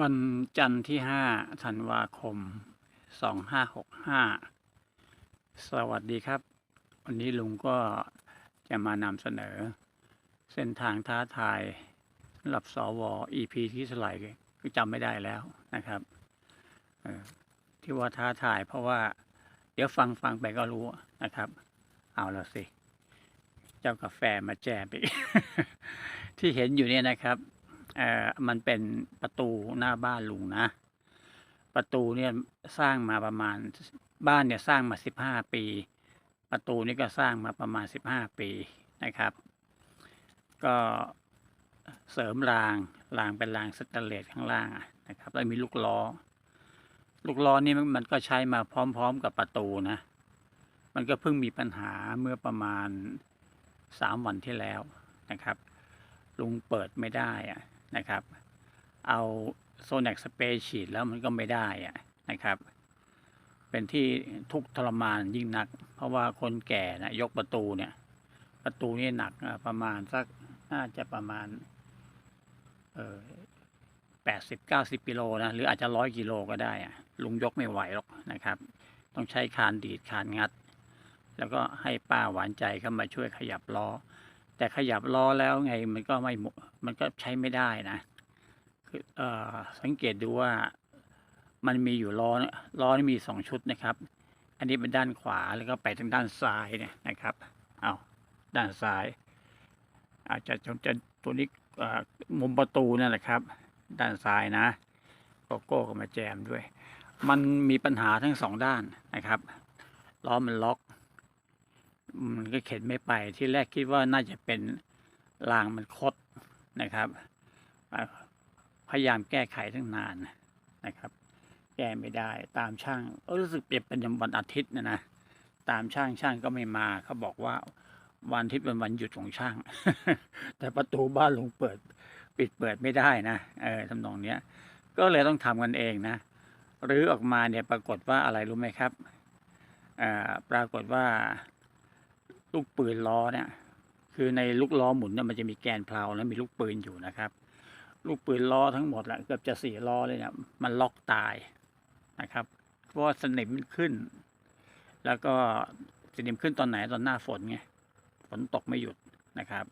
วันจันทร์ที่ห้าธันวาคมสองห้าหกห้าสวัสดีครับ วันนี้ลุงก็จะมานำเสนอ เส้นทางท้าทายสำหรับสว EP ที่เท่าไหร่ก็จำไม่ได้แล้วนะครับที่ว่าท้าทายเพราะว่า เดี๋ยวฟังฟังไปก็รู้นะครับ เอาละสิ เจ้ากาแฟมาแจมอีก ที่เห็นอยู่เนี่ยนะครับ เอ่อมันเป็นประตูหน้าบ้านลุงนะ ประตูเนี่ยสร้างมาประมาณบ้านเนี่ยสร้างมาสิบห้าปี ประตูนี่ก็สร้างมาประมาณสิบห้าปีนะครับ ก็เสริมรางรางเป็นรางสแตนเลสข้างล่างนะครับ แล้วมีลูกล้อ ลูกล้อนี่มันก็ใช้มาพร้อม ๆ กับประตูนะ มันก็เพิ่งมีปัญหาเมื่อประมาณสามวันที่แล้วนะครับ ลุงเปิดไม่ได้อะ นะครับ เอาโซนักสเปรย์ฉีดแล้วมันก็ไม่ได้อะนะครับ เป็นที่ทุกทรมานยิ่งนัก เพราะว่าคนแก่นะยกประตูเนี่ย ประตูนี่หนักประมาณสักน่าจะประมาณเออแปดสิบเก้าสิบกิโลนะหรืออาจจะร้อยกิโลก็ได้อะลุงยกไม่ไหวหรอกนะครับ ต้องใช้คานดีดคานงัด แล้วก็ให้ป้าหวานใจเข้ามาช่วยขยับล้อ แต่ขยับล้อแล้วไงมันก็ไม่หมมันก็ใช้ไม่ได้นะคือเออสังเกตดูว่ามันมีอยู่ล้อล้อนี่มีสองชุดนะครับ อันนี้เป็นด้านขวาแล้วก็ไปทางด้านซ้ายเนี่ยนะครับเอาด้านซ้าย อาจจะจะจะตัวนี้มุมประตูนั่นแหละครับ ด้านซ้ายนะโกโก้ก็มาแจมด้วย มันมีปัญหาทั้งสองด้านนะครับล้อมันล็อก มันก็เข็นไม่ไปที่แรกคิดว่าน่าจะเป็นรางมันคดนะครับพยายามแก้ไขทั้งนานนะครับ แก้ไม่ได้ตามช่างเออรู้สึกเปรียบเป็นวันอาทิตย์นะนะตามช่างช่างก็ไม่มาเขาบอกว่าวันอาทิตย์เป็นวันหยุดของช่าง แต่ประตูบ้านลุงเปิด ปิดเปิดไม่ได้นะเออทำนองเนี้ย ก็เลยต้องทำกันเองนะหรือออกมาเนี่ยปรากฏว่าอะไรรู้ไหมครับอ่าปรากฏว่า ลูกปืนล้อเนี่ยคือในลูกล้อหมุนเนี่ยมันจะมีแกนเพลาแล้วมีลูกปืนอยู่นะครับ ลูกปืนล้อทั้งหมดแหละเกือบจะสี่ล้อเลยเนี่ยมันล็อกตายนะครับเพราะสนิมขึ้น แล้วก็สนิมขึ้นตอนไหนตอนหน้าฝนไงฝนตกไม่หยุดนะครับ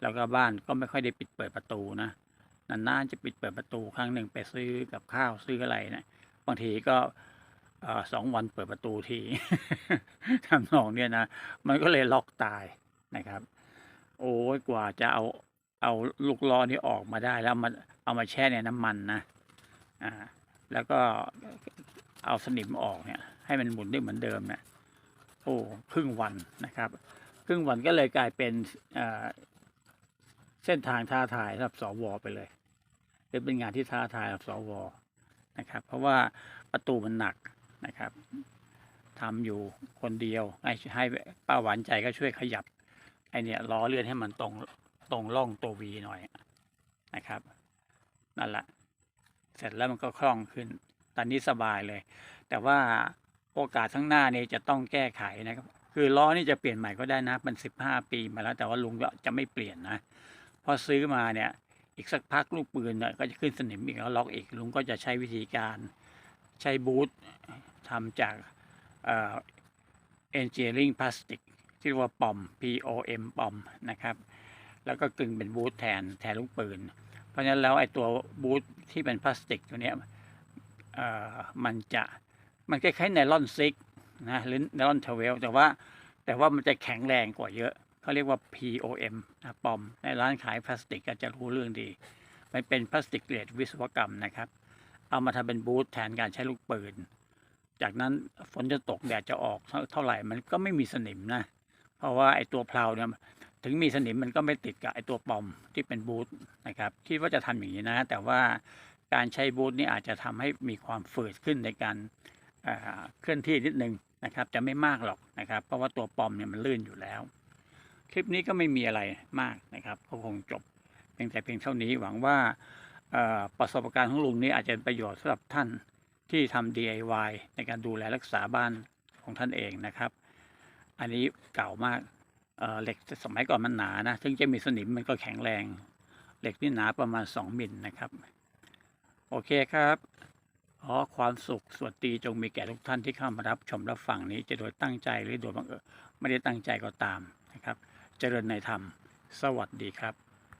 แล้วก็บ้านก็ไม่ค่อยได้ปิดเปิดประตูนะนานๆจะปิดเปิดประตูครั้งหนึ่งไปซื้อกับข้าวซื้ออะไรนะบางทีก็ สองวันเปิดประตูทีทำนองเนี่ยนะ มันก็เลยล็อกตายนะครับ โอ้ยกว่าจะเอาเอาลูกล้อนี้ออกมาได้แล้วมันเอามาแช่ในน้ำมันนะอ่าแล้วก็เอาสนิมออกเนี่ย ให้มันหมุนได้เหมือนเดิมเนี่ยโอ้ครึ่งวันนะครับ ครึ่งวันก็เลยกลายเป็นอ่าเส้นทางท้าทายสำหรับสวไปเลยเป็นงานที่ท้าทายสำหรับสวนะครับ เพราะว่าประตูมันหนัก นะครับทำอยู่คนเดียวให้ให้ป้าหวานใจก็ช่วยขยับไอเนี่ยล้อเลื่อนให้มันตรงตรงร่องตัววีหน่อยนะครับนั่นแหละเสร็จแล้วมันก็คล่องขึ้น ตอนนี้สบายเลย แต่ว่าโอกาสข้างหน้านี่จะต้องแก้ไขนะครับ คือล้อนี่จะเปลี่ยนใหม่ก็ได้นะมันสิบห้าปีมาแล้ว แต่ว่าลุงจะไม่เปลี่ยนนะพอซื้อมาเนี่ย อีกสักพักลูกปืนเนี่ยก็จะขึ้นสนิมอีกแล้วล็อกอีกลุงก็จะใช้วิธีการใช้บูท ทำจากเอ่อ engineering plastic ที่เรียกว่าปอม POM ปอมนะครับ แล้วก็กึ่งเป็นบูทแทนแทนลูกปืน เพราะฉะนั้นแล้วไอ้ตัวบูทที่เป็นพลาสติกตัวเนี้ยมันจะมันคล้ายๆไนลอนซิกนะหรือไนลอนเทเวลแต่ว่าแต่ว่ามันจะแข็งแรงกว่าเยอะเขาเรียกว่า POM นะปอม ในร้านขายพลาสติกก็จะรู้เรื่องดี มันเป็นพลาสติกเกรดวิศวกรรมนะครับ เอามาทำเป็นบูทแทนการใช้ลูกปืน จากนั้นฝนจะตกแดดจะออกเท่าไหร่มันก็ไม่มีสนิมนะ เพราะว่าไอ้ตัวเพลาเนี่ยถึงมีสนิมมันก็ไม่ติดกับไอ้ตัวปอมที่เป็นบูทนะครับคิดว่าจะทำอย่างนี้นะ แต่ว่าการใช้บูทนี่อาจจะทำให้มีความฝืดขึ้นในการเอ่อเคลื่อนที่นิดนึงนะครับจะไม่มากหรอกนะครับ เพราะว่าตัวปอมเนี่ยมันลื่นอยู่แล้ว คลิปนี้ก็ไม่มีอะไรมากนะครับก็คงจบเพียงแต่เพียงเท่านี้หวังว่าประสบการณ์ของลุงนี้อาจจะเป็นประโยชน์สำหรับท่าน ที่ทำ DIY ในการดูแลรักษาบ้านของท่านเองนะครับ อันนี้เก่ามากเเหล็กสมัยก่อนมันหนานะถึงจะมีสนิมมันก็แข็งแรง เหล็กนี่หนาประมาณ 2มิลนะครับโอโอเคครับขอความสุขสวัสดีจงมีแก่ทุกท่านที่เข้ามารับชมรับฟังนี้ จะโดยตั้งใจหรือโดยบังเอิญไม่ได้ตั้งใจก็ตามนะครับ เจริญในธรรม สวัสดีครับ